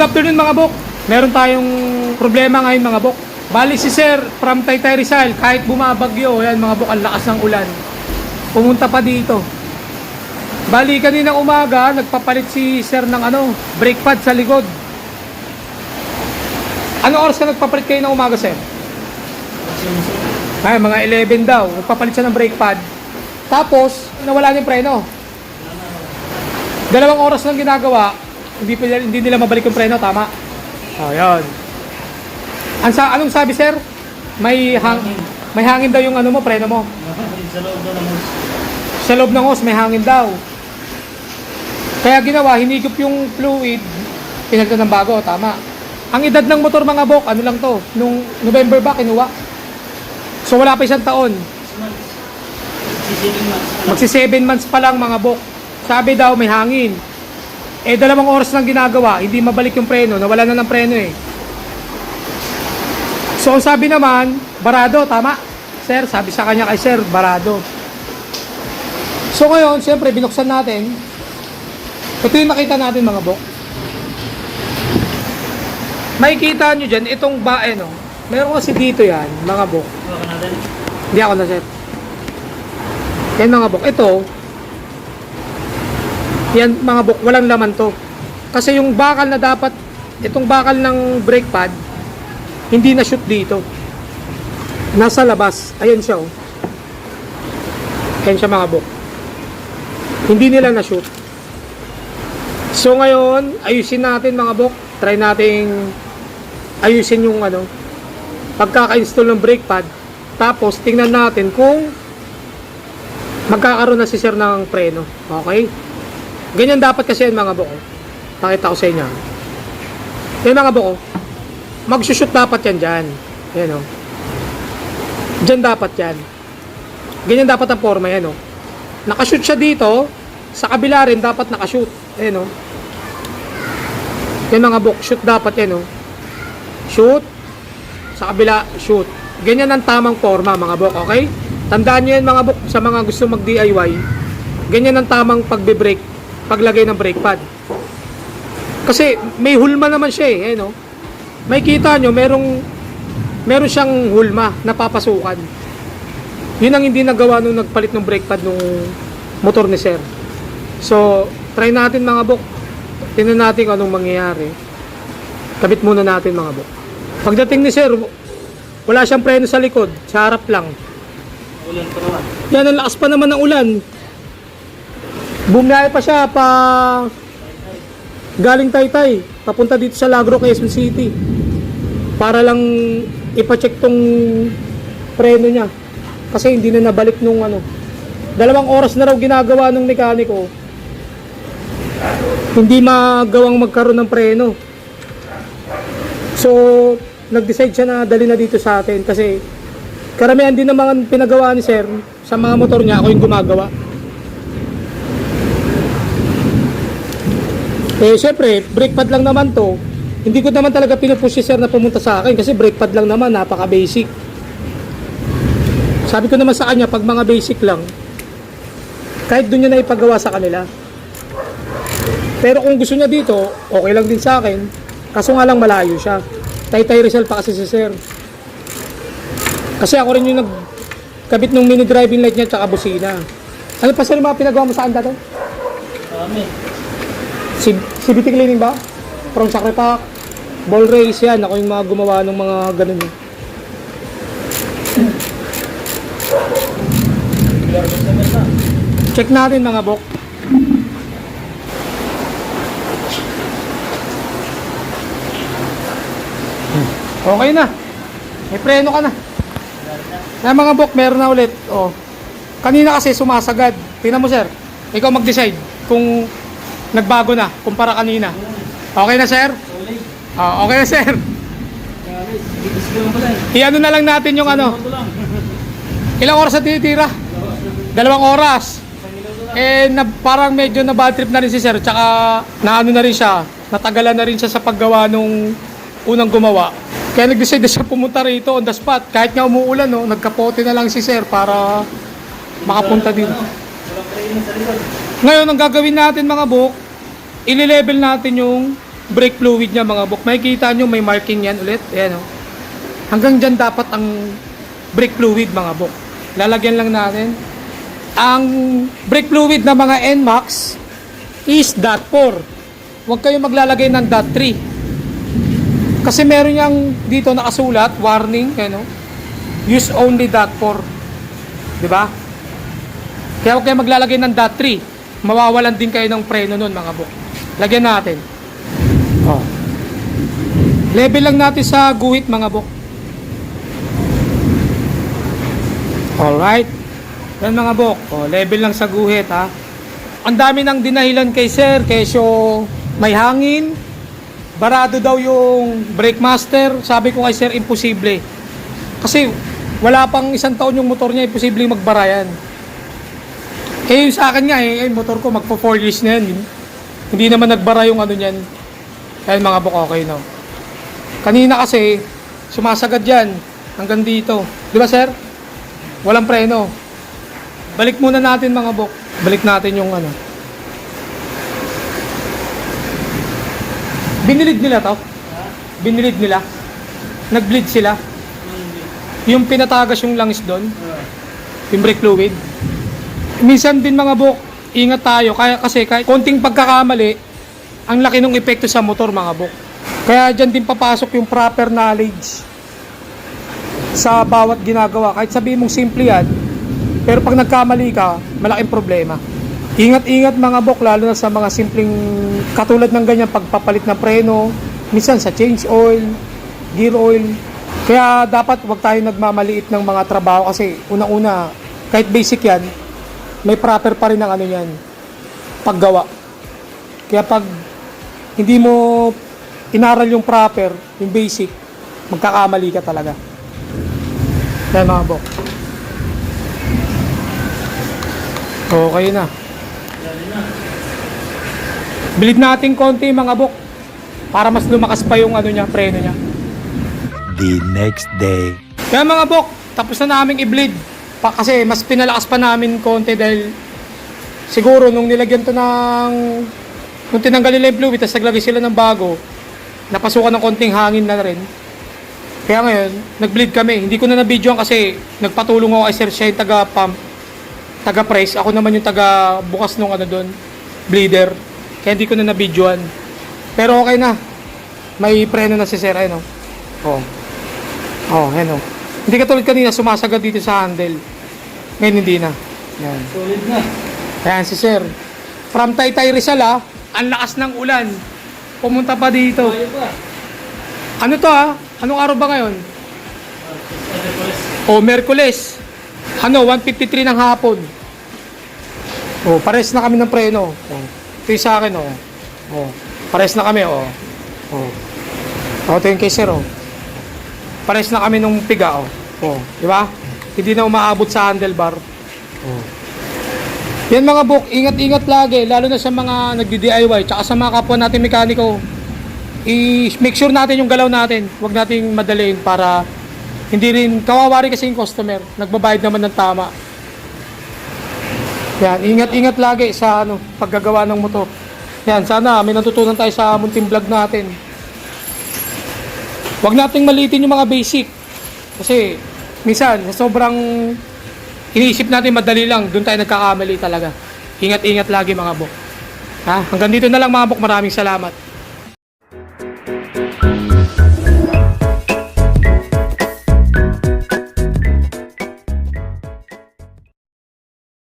Good afternoon mga bok. Meron tayong problema ngayon mga bok. Bali si Sir from Taytay Rizal, kahit bumabagyo, yan mga bok, ang lakas ng ulan. Pumunta pa dito. Bali kanina umaga, nagpapalit si Sir ng ano, brake pad sa likod. Ano oras ka nagpapalit kayo ng umaga, Sir? Ay, mga 11 daw. Nagpapalit siya ng brake pad. Tapos, nawala na yung preno. Dalawang oras lang ginagawa, hindi, pa- hindi nila mabalik yung preno, tama? Oh, yun. Ang sa, anong sabi, sir? May hang, may hangin daw yung ano mo, preno mo. sa loob daw ng hose. Sa loob ng hose, may hangin daw. Kaya ginawa, hinigop yung fluid, pinagtan ng bago, tama. Ang edad ng motor mga bok, ano lang to, nung November ba kinuha? So wala pa isang taon. Six months. Sisibing months. Magsi 7 months pa lang mga bok. Sabi daw may hangin. Eh dalawang oras lang ginagawa, hindi mabalik yung preno, nawala na ng preno eh. So sabi naman, barado, tama? Sir, sabi sa kanya kay sir, barado. So ngayon, siyempre binuksan natin. Ito yung makita natin mga bok. Makikita nyo dyan, itong ba, eh, no? Meron kasi dito yan, mga bok. Hindi ako na set. Yan mga bok. Ito, yan mga bok, walang laman to. Kasi yung bakal na dapat, itong bakal ng brake pad, hindi na shoot dito. Nasa labas. Ayan siya oh. Ayan siya mga bok. Hindi nila na shoot. So ngayon, ayusin natin mga bok. Try nating ayusin yung ano, pagkaka-install ng brake pad. Tapos tingnan natin kung magkakaroon na si sir ng preno. Okay? Ganyan dapat kasi yan mga boko. Pakita ko sa inyo. Yan mga boko. Magsushoot dapat yan dyan. Yan o. Dyan dapat yan. Ganyan dapat ang forma yan o. Nakashoot siya dito. Sa kabila rin dapat nakashoot. Ayan o. Yan mga bok. Shoot dapat yan o. Shoot. Sa kabila, shoot. Ganyan ang tamang forma mga bok, okay? Tandaan nyo yan mga bok sa mga gusto mag DIY. Ganyan ang tamang pagbe-brake, paglagay ng brake pad. Kasi may hulma naman siya eh, eh no? May kita nyo, merong meron siyang hulma na papasukan. Yun ang hindi nagawa nung nagpalit ng brake pad nung motor ni Sir. So, try natin mga bok. Tingnan natin kung anong mangyayari. Kabit muna natin mga bok. Pagdating ni Sir, wala siyang preno sa likod, sa harap lang. Ulan pa naman. Yan, ang lakas pa naman ng ulan. Bumiyahe pa siya pa galing Taytay, papunta dito sa Lagro, Quezon City. Para lang ipacheck tong preno niya. Kasi hindi na nabalik nung ano. Dalawang oras na raw ginagawa ng mekaniko. Hindi magawang magkaroon ng preno. So, nag-decide siya na dali na dito sa atin kasi karamihan din naman pinagawa ni sir sa mga motor niya, ako yung gumagawa. Eh, syempre, brake pad lang naman to. Hindi ko naman talaga pinupush si sir na pumunta sa akin kasi brake pad lang naman, napaka-basic. Sabi ko naman sa kanya, pag mga basic lang, kahit doon niya na ipagawa sa kanila. Pero kung gusto niya dito, okay lang din sa akin. Kaso nga lang malayo siya. Taytay Rizal pa kasi si sir. Kasi ako rin yung nagkabit ng mini driving light niya tsaka busina. Ano pa sir yung mga pinagawa mo saan dati? Kami. Si, CBT cleaning ba? From Sacre Park, ball race yan. Ako yung mga gumawa ng mga ganun. Check natin mga bok. Okay na. May preno ka na. Yan mga bok, meron na ulit. Oh. Kanina kasi sumasagad. Tingnan mo sir. Ikaw mag-decide kung nagbago na kumpara kanina. Okay na sir? Ah, okay na sir. Iano na lang natin yung ano. Ilang oras na tinitira? Dalawang oras. Eh, na, parang medyo na bad trip na rin si sir. Tsaka, naano na rin siya. Natagalan na rin siya sa paggawa nung unang gumawa. Kaya nag-decide na siya pumunta rito on the spot. Kahit nga umuulan, no, nagkapote na lang si sir para makapunta dito. Ngayon, ang gagawin natin mga book, ile-level natin yung brake fluid niya mga bok. Makikita nyo may marking yan ulit. Ayan o. Hanggang dyan dapat ang brake fluid mga bok. Lalagyan lang natin. Ang brake fluid na mga NMAX is dot 4. Huwag kayo maglalagay ng dot 3. Kasi meron yang dito nakasulat, warning, ano, use only dot 4. 'Di ba? Kaya huwag kayo maglalagay ng dot 3. Mawawalan din kayo ng preno nun mga bok. Lagyan natin. Oh. Level lang natin sa guhit mga bok. Alright. Yan mga bok. Oh, level lang sa guhit ha. Ang dami nang dinahilan kay sir, kesyo may hangin, barado daw yung brake master. Sabi ko kay sir, imposible. Kasi wala pang isang taon yung motor niya, imposible magbara yan. Eh yung sa akin nga eh, yung motor ko magpo 4 years na yan. Hindi naman nagbara yung ano niyan. Kaya mga bok okay no. Kanina kasi sumasagad yan hanggang dito. Di ba sir? Walang preno. Balik muna natin mga bok. Balik natin yung ano. Binilid nila to. Binilid nila. Nag-bleed sila. Yung pinatagas yung langis doon. Yung brake fluid. Minsan din mga bok, ingat tayo. Kaya, kasi kahit konting pagkakamali, ang laki ng epekto sa motor mga bok. Kaya dyan din papasok yung proper knowledge sa bawat ginagawa. Kahit sabihin mong simple yan, pero pag nagkamali ka, malaking problema. Ingat-ingat mga bok, lalo na sa mga simpleng katulad ng ganyan, pagpapalit ng preno, minsan sa change oil, gear oil. Kaya dapat wag tayo nagmamaliit ng mga trabaho kasi unang-una, kahit basic yan, may proper pa rin ang ano yan, paggawa. Kaya pag hindi mo inaral yung proper, yung basic, magkakamali ka talaga. Yan mga bok. Okay na. Bilid natin konti mga bok para mas lumakas pa yung ano niya, preno niya. the next day. Kaya mga bok, tapos na namin i-bleed. Pa, kasi mas pinalakas pa namin konti dahil siguro nung nilagyan to ng nung tinanggal nila yung fluid tapos naglagay sila ng bago napasukan ng konting hangin na rin. Kaya ngayon nag-bleed kami. Hindi ko na na-videoan kasi nagpatulong ako kay Sir siya yung taga pump taga press. Ako naman yung taga bukas nung ano doon bleeder. Kaya hindi ko na na-videoan. Pero okay na. May preno na si Sir ayun oh. oh. Oh, yan oh. Hindi katulad kanina sumasagad dito sa handle. Ngayon hindi na. Yan. Solid na. Ayan si Sir. From Taytay Rizal ah, ang lakas ng ulan. Pumunta pa dito. Ano to ah? Anong araw ba ngayon? O, Merkules. Ano, 1.53 ng hapon. O, pares na kami ng preno. O, ito yung sa akin o. O, pares na kami o. O. O, ito yung kay Sir o. Pares na kami nung piga o. O, di ba? Hindi na umaabot sa handlebar. O. Yan mga book, ingat-ingat lagi, lalo na sa mga nagdi-DIY, tsaka sa mga kapwa natin mekaniko. I-make sure natin yung galaw natin. Huwag nating madaliin para hindi rin, kawawa rin kasi yung customer. Nagbabayad naman ng tama. Yan, ingat-ingat lagi sa ano, paggagawa ng motor. Yan, sana may natutunan tayo sa munting vlog natin. Huwag nating maliitin yung mga basic. Kasi, minsan, sa sobrang iniisip natin madali lang, doon tayo nagkakamali talaga. Ingat-ingat lagi mga bok. Ha? Hanggang dito na lang mga bok, maraming salamat.